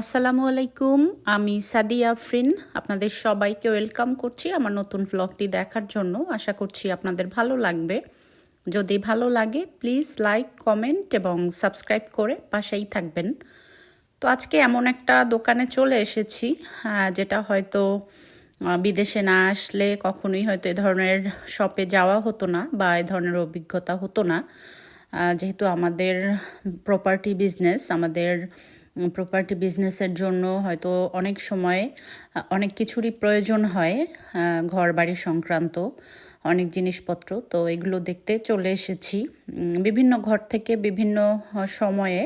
আসসালামু আলাইকুম, আমি সাদিয়া আফরিন। আপনাদের সবাইকে ওয়েলকাম করছি আমার নতুন ভ্লগটি দেখার জন্য। আশা করছি আপনাদের ভালো লাগবে। যদি ভালো লাগে প্লিজ লাইক কমেন্ট এবং সাবস্ক্রাইব করে পাশেই থাকবেন। তো আজকে এমন একটা দোকানে চলে এসেছি যেটা হয়তো বিদেশে না আসলে কখনোই হয়তো এ ধরনের শপে যাওয়া হতো না বা এ ধরনের অভিজ্ঞতা হতো না। যেহেতু আমাদের প্রপার্টি বিজনেস আমাদের প্রপার্টি বিজনেসের জন্য হয়তো অনেক সময় অনেক কিছুরই প্রয়োজন হয় ঘর বাড়ি সংক্রান্ত অনেক জিনিসপত্র। তো এগুলো দেখতে চলে এসেছি। বিভিন্ন ঘর থেকে বিভিন্ন সময়ে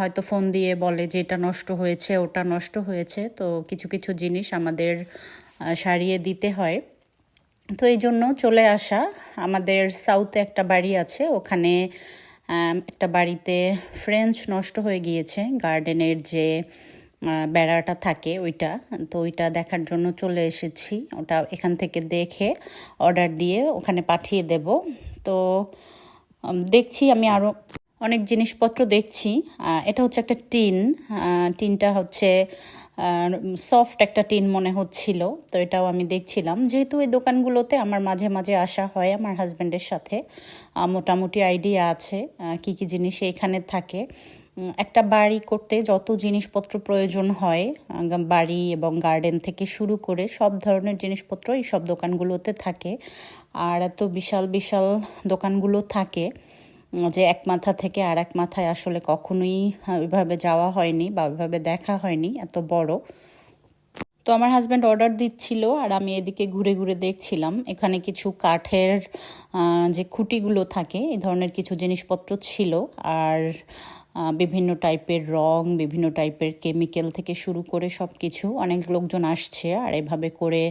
হয়তো ফোন দিয়ে বলে যে এটা নষ্ট হয়েছে, ওটা নষ্ট হয়েছে। তো কিছু কিছু জিনিস আমাদের সারিয়ে দিতে হয়। তো এই জন্য চলে আসা। আমাদের সাউথে একটা বাড়ি আছে, ওখানে একটা বাড়িতে ফ্রেঞ্চ নষ্ট হয়ে গিয়েছে। গার্ডেনের যে বেড়াটা থাকে ওইটা। তো ওইটা দেখার জন্য চলে এসেছি। ওটা এখান থেকে দেখে অর্ডার দিয়ে ওখানে পাঠিয়ে দেব। তো দেখছি আমি আরও অনেক জিনিসপত্র দেখছি। এটা হচ্ছে একটা টিন। টিনটা হচ্ছে সফট একটা টিন মনে হচ্ছিল, তো এটাও আমি দেখছিলাম। যেহেতু এই দোকানগুলোতে আমার মাঝে মাঝে আসা হয় আমার হাজব্যান্ডের সাথে মোটামুটি আইডিয়া আছে কি কি জিনিস এখানে থাকে। একটা বাড়ি করতে যত জিনিসপত্র প্রয়োজন হয় বাড়ি এবং গার্ডেন থেকে শুরু করে সব ধরনের জিনিসপত্র এই সব দোকানগুলোতে থাকে। আর এত বিশাল বিশাল দোকানগুলো থাকে। যে এক মাথা থেকে আর এক মাথায় আসলে কখনোই আহ, ওইভাবে যাওয়া হয়নি বা ওইভাবে দেখা হয়নি এত বড়। তো আমার হাজব্যান্ড অর্ডার দিচ্ছিল আর আমি এদিকে ঘুরে ঘুরে দেখছিলাম। এখানে কিছু কাঠের যে খুঁটিগুলো থাকে এই ধরনের কিছু জিনিসপত্র ছিল। আর বিভিন্ন টাইপের রং বিভিন্ন টাইপের কেমিক্যাল থেকে শুরু করে সব কিছু অনেক লোকজন আসছে আর এভাবে করে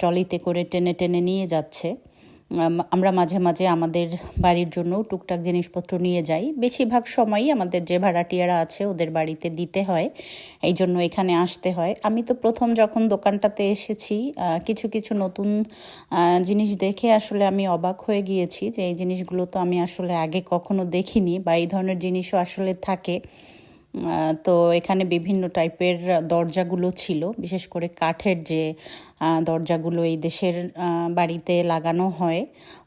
ট্রলিতে করে টেনে টেনে নিয়ে যাচ্ছে। আমরা মাঝে মাঝে আমাদের বাড়ির জন্য টুকটাক জিনিসপত্র নিয়ে যাই। বেশিরভাগ সময়ই আমাদের যে ভাড়াটিয়ারা আছে ওদের বাড়িতে দিতে হয়, এই জন্য এখানে আসতে হয়। আমি তো প্রথম যখন দোকানটাতে এসেছি কিছু কিছু নতুন জিনিস দেখে আসলে আমি অবাক হয়ে গিয়েছি যে এই জিনিসগুলো তো আমি আসলে আগে কখনো দেখিনি বা এই ধরনের জিনিসও আসলে থাকে। তো এখানে বিভিন্ন টাইপের দরজাগুলো ছিল, বিশেষ করে কাঠের যে দরজাগুলো এই দেশের বাড়িতে লাগানো হয়।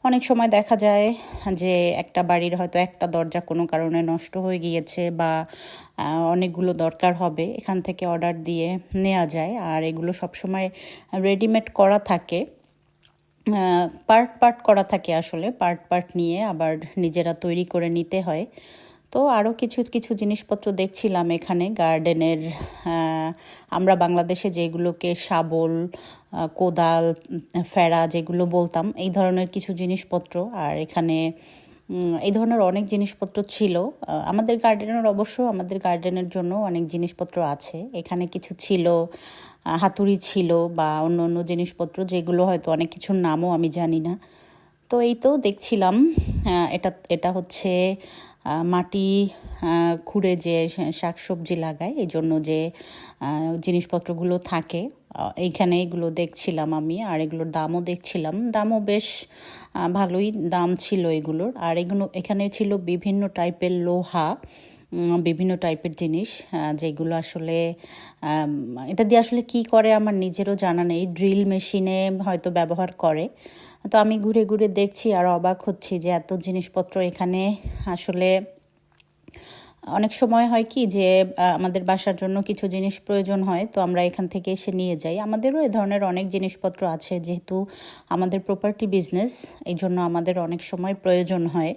অনেক সময় দেখা যায় যে একটা বাড়ির হয়তো একটা দরজা কোনো কারণে নষ্ট হয়ে গিয়েছে বা অনেকগুলো দরকার হবে, এখান থেকে অর্ডার দিয়ে নেওয়া যায়। আর এগুলো সবসময় রেডিমেড করা থাকে। পার্ট পার্ট করা থাকে আসলে পার্ট পার্ট নিয়ে আবার নিজেরা তৈরি করে নিতে হয়। তো আরও কিছু কিছু জিনিসপত্র দেখছিলাম এখানে গার্ডেনের আমরা বাংলাদেশে যেগুলোকে শাবল কোদাল, ফেরা যেগুলো বলতাম, এই ধরনের কিছু জিনিসপত্র। আর এখানে এই ধরনের অনেক জিনিসপত্র ছিল। আমাদের গার্ডেনের অবশ্য, আমাদের গার্ডেনের জন্য অনেক জিনিসপত্র আছে। এখানে কিছু ছিল হাতুড়ি ছিল বা অন্য অন্য জিনিসপত্র, যেগুলো হয়তো অনেক কিছুর নামও আমি জানি না। তো এই তো দেখছিলাম এটা এটা হচ্ছে মাটি খুঁড়ে যে শাক সবজি লাগায়, এই জন্য যে জিনিসপত্রগুলো থাকে এইখানে এগুলো দেখছিলাম আমি, আর এগুলোর দামও দেখছিলাম। দামও বেশ ভালোই দাম ছিল এগুলোর। আর এগুলো এখানে ছিল বিভিন্ন টাইপের লোহা বিভিন্ন টাইপের জিনিস যেগুলো আসলে এটা দিয়ে আসলে কি করে আমার নিজেরও জানা নেই। ড্রিল মেশিনে হয়তো ব্যবহার করে। তো আমি ঘুরে ঘুরে দেখছি আর অবাক হচ্ছি যে এত জিনিসপত্র এখানে আসলে, অনেক সময় হয় কি যে আমাদের বাসার জন্য কিছু জিনিস প্রয়োজন হয়, তো আমরা এখান থেকে এসে নিয়ে যাই। আমাদেরও এ ধরনের অনেক জিনিসপত্র আছে যেহেতু আমাদের প্রপার্টি বিজনেস এই জন্য আমাদের অনেক সময় প্রয়োজন হয়।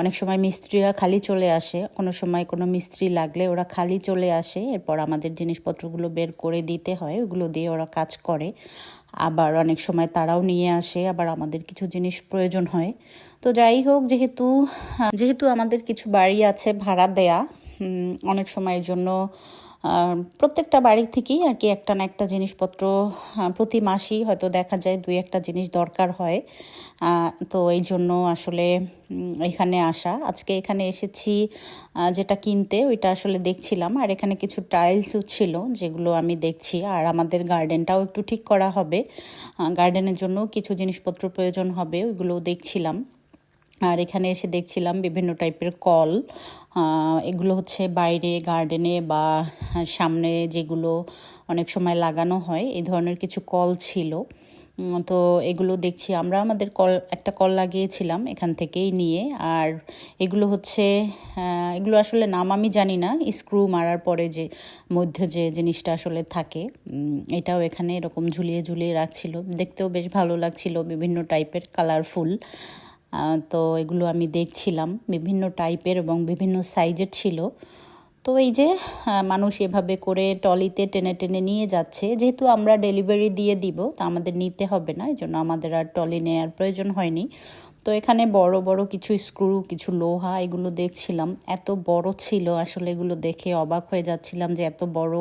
অনেক সময় মিস্ত্রিরা খালি চলে আসে, কোনো সময় কোনো মিস্ত্রি লাগলে ওরা খালি চলে আসে, এরপর আমাদের জিনিসপত্রগুলো বের করে দিতে হয়, ওগুলো দিয়ে ওরা কাজ করে। আবার অনেক সময় তারাও নিয়ে আসে, আবার আমাদের কিছু জিনিস প্রয়োজন হয়। তো যাই হোক, যেহেতু যেহেতু আমাদের কিছু বাড়ি আছে ভাড়া দেয়া অনেক সময়ের জন্য প্রত্যেকটা বাড়ি থেকেই আর কি একটা না একটা জিনিসপত্র প্রতি মাসেই হয়তো দেখা যায় দুই একটা জিনিস দরকার হয়। তো এই জন্য আসলে এখানে আসা। আজকে এখানে এসেছি যেটা কিনতে ওইটা আসলে দেখছিলাম। আর এখানে কিছু টাইলসও ছিল যেগুলো আমি দেখছি। আর আমাদের গার্ডেনটাও একটু ঠিক করা হবে। গার্ডেনের জন্য কিছু জিনিসপত্র প্রয়োজন হবে, ওইগুলোও দেখছিলাম। আর এখানে এসে দেখছিলাম বিভিন্ন টাইপের কল এগুলো হচ্ছে বাইরে গার্ডেনে বা সামনে যেগুলো অনেক সময় লাগানো হয়, এই ধরনের কিছু কল ছিল। তো এগুলো দেখছি আমরা, আমাদের কল, একটা কল লাগিয়েছিলাম এখান থেকেই নিয়ে। আর এগুলো হচ্ছে এগুলো আসলে নাম আমি জানি না স্ক্রু মারার পরে যে, মধ্যে যে জিনিসটা আসলে থাকে এটাও এখানে এরকম ঝুলিয়ে ঝুলিয়ে রাখছিল। দেখতেও বেশ ভালো লাগছিল বিভিন্ন টাইপের কালারফুল তো এগুলো আমি দেখছিলাম, বিভিন্ন টাইপের এবং বিভিন্ন সাইজের ছিল। তো এই যে মানুষ এভাবে করে টলিতে টেনে টেনে নিয়ে যাচ্ছে, যেহেতু আমরা ডেলিভারি দিয়ে দিব, তা আমাদের নিতে হবে না এই জন্য আমাদের আর টলি নেওয়ার প্রয়োজন হয়নি। তো এখানে বড় বড় কিছু স্ক্রু কিছু লোহা, এগুলো দেখছিলাম। এত বড় ছিল, আসলে এগুলো দেখে অবাক হয়ে যাচ্ছিলাম যে এত বড়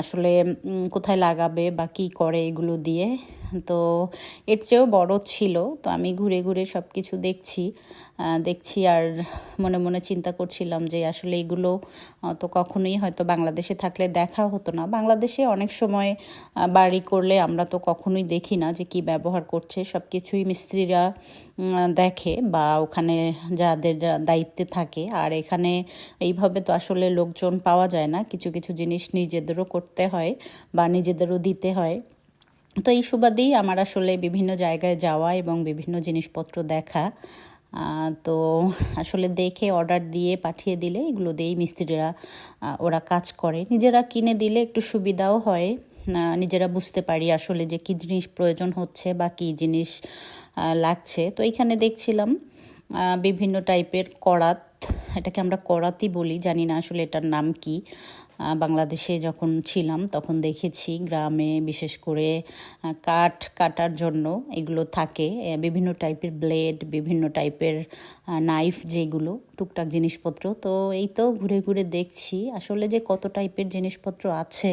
আসলে কোথায় লাগাবে বা কী করে এগুলো দিয়ে। তো এর চেয়েও বড় ছিল। তো আমি ঘুরে ঘুরে সব কিছু দেখছি দেখছি আর মনে মনে চিন্তা করছিলাম যে আসলে এগুলো তো কখনোই হয়তো বাংলাদেশে থাকলে দেখা হতো না। বাংলাদেশে অনেক সময় বাড়ি করলে আমরা তো কখনোই দেখি না যে কি ব্যবহার করছে। সব কিছুই মিস্ত্রিরা দেখে বা ওখানে যাদের দায়িত্বে থাকে। আর এখানে এইভাবে তো আসলে লোকজন পাওয়া যায় না। কিছু কিছু জিনিস নিজেদেরও করতে হয় বা নিজেদেরও দিতে হয়। তো এই সুবাদেই আমার আসলে বিভিন্ন জায়গায় যাওয়া এবং বিভিন্ন জিনিসপত্র দেখা। তো আসলে দেখে অর্ডার দিয়ে পাঠিয়ে দিলে এগুলো দিয়েই মিস্ত্রিরা ওরা কাজ করে। নিজেরা কিনে দিলে একটু সুবিধাও হয়। নিজেরা বুঝতে পারি আসলে যে কী জিনিস প্রয়োজন হচ্ছে বা কী জিনিস লাগছে। তো এইখানে দেখছিলাম বিভিন্ন টাইপের করাত, এটাকে আমরা করাতি বলি, জানি না আসলে এটার নাম কি। বাংলাদেশে যখন ছিলাম তখন দেখেছি গ্রামে বিশেষ করে কাঠ কাটার জন্য এগুলো থাকে। বিভিন্ন টাইপের ব্লেড বিভিন্ন টাইপের নাইফ যেগুলো টুকটাক জিনিসপত্র। তো এই তো ঘুরে ঘুরে দেখছি আসলে যে কত টাইপের জিনিসপত্র আছে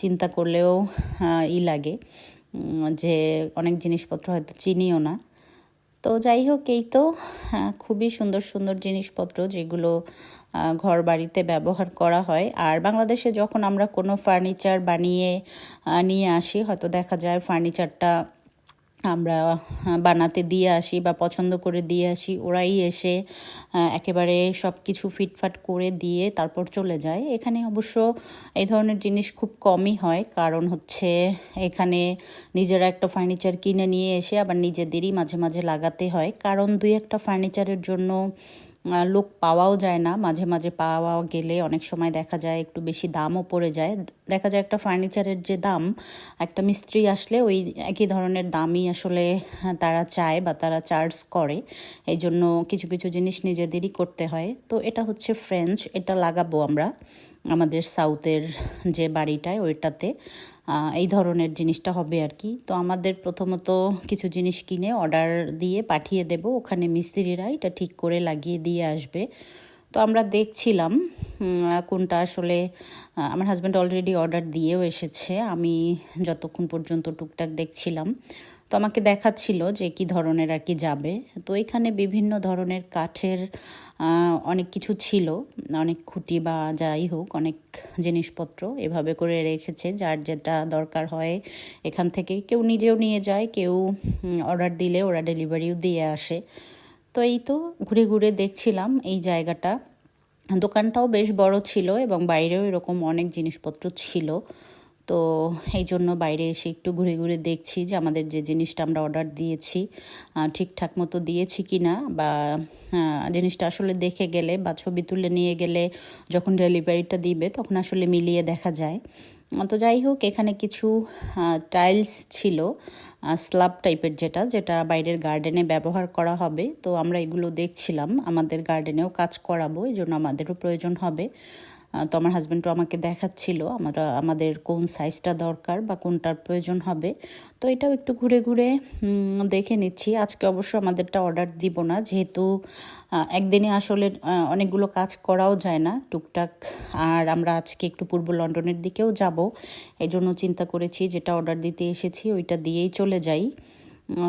চিন্তা করলেও ই লাগে যে অনেক জিনিসপত্র হয়তো চিনিও না। তো যাই হোক এই তো হ্যাঁ, খুবই সুন্দর সুন্দর জিনিসপত্র যেগুলো ঘর বাড়িতে ব্যবহার করা হয়। আর বাংলাদেশে যখন আমরা কোনো ফার্নিচার বানিয়ে নিয়ে আসি, হয়তো দেখা যায় ফার্নিচারটা আমরা বানাতে দিয়ে আসি বা পছন্দ করে দিয়ে আসি, ওরাই এসে একেবারে সব কিছু ফিটফাট করে দিয়ে তারপর চলে যায়। এখানে অবশ্য এই ধরনের জিনিস খুব কমই হয়। কারণ হচ্ছে এখানে নিজেরা একটা ফার্নিচার কিনে নিয়ে এসে আবার নিজেদেরই মাঝে মাঝে লাগাতে হয়। কারণ দুই একটা ফার্নিচারের জন্য লোক পাওয়াও যায় না। মাঝে মাঝে পাওয়া গেলে অনেক সময় দেখা যায় একটু বেশি দামও পড়ে যায়। দেখা যায় একটা ফার্নিচারের যে দাম একটা মিস্ত্রি আসলে ওই একই ধরনের দামই আসলে হ্যাঁ, তারা চায় বা তারা চার্জ করে। এই জন্য কিছু কিছু জিনিস নিজেদেরই করতে হয়। তো এটা হচ্ছে ফ্রেঞ্চ এটা লাগাবো আমরা। আমাদের সাউথের যে বাড়িটায় ওইটাতে। এই ধরনের জিনিসটা হবে আর কি। তো আমাদের প্রথমত কিছু জিনিস কিনে অর্ডার দিয়ে পাঠিয়ে দেব। ওখানে মিস্ত্রিরা এটা ঠিক করে লাগিয়ে দিয়ে আসবে। তো আমরা দেখছিলাম কোনটা আসলে আমার হাজব্যান্ড অলরেডি অর্ডার দিয়েও এসেছে। আমি যতক্ষণ পর্যন্ত টুকটাক দেখছিলাম। তো আমাকে দেখাচ্ছিল যে কি ধরনের আর কি যাবে। তো এখানে বিভিন্ন ধরনের কাঠের অনেক কিছু ছিল, অনেক খুঁটি বা যাই হোক, অনেক জিনিসপত্র এভাবে করে রেখেছে, যার যেটা দরকার হয় এখান থেকে। কেউ নিজেও নিয়ে যায়, কেউ অর্ডার দিলে ওরা ডেলিভারিও দিয়ে আসে। তো এই তো ঘুরে ঘুরে দেখছিলাম এই জায়গাটা। দোকানটাও বেশ বড় ছিল এবং বাইরেও এরকম অনেক জিনিসপত্র ছিল। তো এই জন্য বাইরে এসে একটু ঘুরে ঘুরে দেখছি যে আমাদের যে জিনিসটা আমরা অর্ডার দিয়েছি ঠিকঠাক মতো দিয়েছি কি না বা জিনিসটা আসলে দেখে গেলে বা ছবি তুলে নিয়ে গেলে যখন ডেলিভারিটা দিবে তখন আসলে মিলিয়ে দেখা যায়। তো যাই হোক, এখানে কিছু টাইলস ছিল স্ল্যাব টাইপের যেটা যেটা বাইরের গার্ডেনে ব্যবহার করা হবে। তো আমরা এগুলো দেখছিলাম, আমাদের গার্ডেনেও কাজ করাবো, এই জন্য আমাদেরও প্রয়োজন হবে। তো আমার হাজব্যান্ডও আমাকে দেখাচ্ছিল, আমরা, আমাদের কোন সাইজটা দরকার বা কোনটার প্রয়োজন হবে। তো এটাও একটু ঘুরে ঘুরে দেখে নিচ্ছি। আজকে অবশ্য আমাদেরটা অর্ডার দিব না, যেহেতু একদিনে আসলে অনেকগুলো কাজ করাও যায় না টুকটাক। আর আমরা আজকে একটু পূর্ব লন্ডনের দিকেও যাব এই জন্য চিন্তা করেছি যেটা অর্ডার দিতে এসেছি, ওইটা দিয়েই চলে যাই।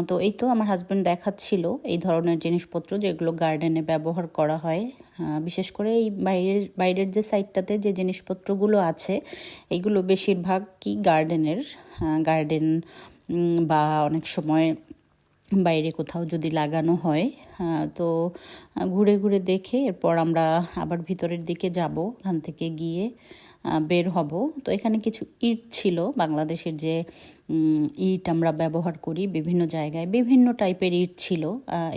তো এই তো আমার হাজব্যান্ড দেখাচ্ছিল এই ধরনের জিনিসপত্র যেগুলো গার্ডেনে ব্যবহার করা হয়। বিশেষ করে এই বাইরের বাইরের যে সাইডটাতে যে জিনিসপত্রগুলো আছে, এইগুলো বেশিরভাগ কি গার্ডেনের গার্ডেন বা অনেক সময় বাইরে কোথাও যদি লাগানো হয় তো ঘুরে ঘুরে দেখে এরপর আমরা আবার ভিতরের দিকে যাব, ওখান থেকে গিয়ে বের হব। তো এখানে কিছু ইট ছিল, বাংলাদেশের যে ইট আমরা ব্যবহার করি বিভিন্ন জায়গায়। বিভিন্ন টাইপের ইট ছিল।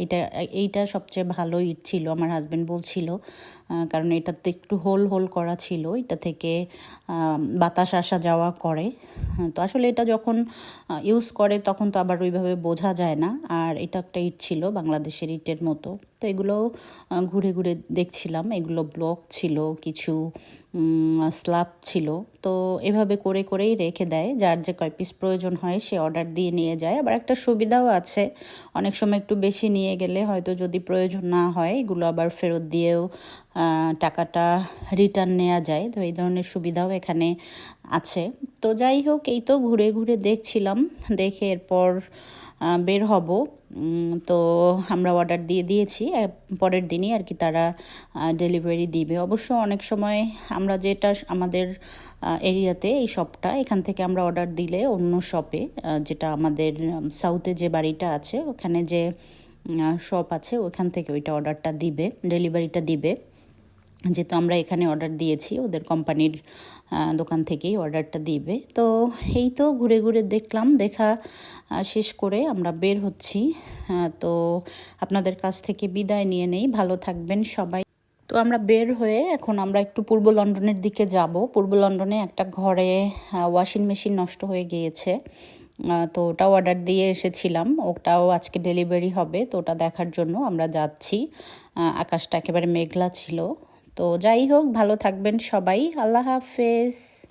এটা এইটা সবচেয়ে ভালো ইট ছিল আমার হাজব্যান্ড বলছিল। কারণ এটাতে একটু হোল হোল করা ছিল। এটা থেকে বাতাস আসা যাওয়া করে। হ্যাঁ, তো আসলে এটা যখন ইউজ করে তখন তো আবার ওইভাবে বোঝা যায় না। আর এটা একটা ইট ছিল বাংলাদেশের ইটের মতো। তো এগুলো ঘুরে ঘুরে দেখছিলাম। এগুলো ব্লক ছিল কিছু স্ল্যাব ছিল। তো এভাবে করে করেই রেখে দেয়। যার যে কয় পিস প্রয়োজন হয়, সে অর্ডার দিয়ে নিয়ে যায়। আবার একটা সুবিধাও আছে। অনেক সময় একটু বেশি নিয়ে গেলে হয়তো যদি প্রয়োজন না হয়, এগুলো আবার ফেরত দিয়েও টাকাটা রিটার্ন নেওয়া যায়। তো এই ধরনের সুবিধাও এখানে আছে। তো যাই হোক, এই তো ঘুরে ঘুরে দেখছিলাম। দেখে এরপর বের হব। তো আমরা অর্ডার দিয়ে দিয়েছি। পরের দিনই আর কি তারা ডেলিভারি দিবে। অবশ্য অনেক সময় আমরা যেটা আমাদের এরিয়াতে এই শপটা এখান থেকে আমরা অর্ডার দিলে অন্য শপে যেটা আমাদের সাউথে যে বাড়িটা আছে, ওখানে যে শপ আছে, ওখান থেকে ওইটা অর্ডারটা দিবে ডেলিভারিটা দিবে। যেহেতু আমরা এখানে অর্ডার দিয়েছি, ওদের কোম্পানির দোকান থেকেই অর্ডারটা দিবে। তো এই তো ঘুরে ঘুরে দেখলাম, দেখা শেষ করে আমরা বের হচ্ছি। তো আপনাদের কাছ থেকে বিদায় নিয়ে নেই। ভালো থাকবেন সবাই। তো আমরা বের হয়ে এখন আমরা একটু পূর্ব লন্ডনের দিকে যাব। পূর্ব লন্ডনে একটা ঘরে ওয়াশিং মেশিন নষ্ট হয়ে গিয়েছে। তো ওটাও অর্ডার দিয়ে এসেছিলাম। ওটাও আজকে ডেলিভারি হবে, তো ওটা দেখার জন্য আমরা যাচ্ছি। আকাশটা একেবারে মেঘলা ছিল। তো যাই হোক, ভালো থাকবেন সবাই। আল্লাহ হাফেজ।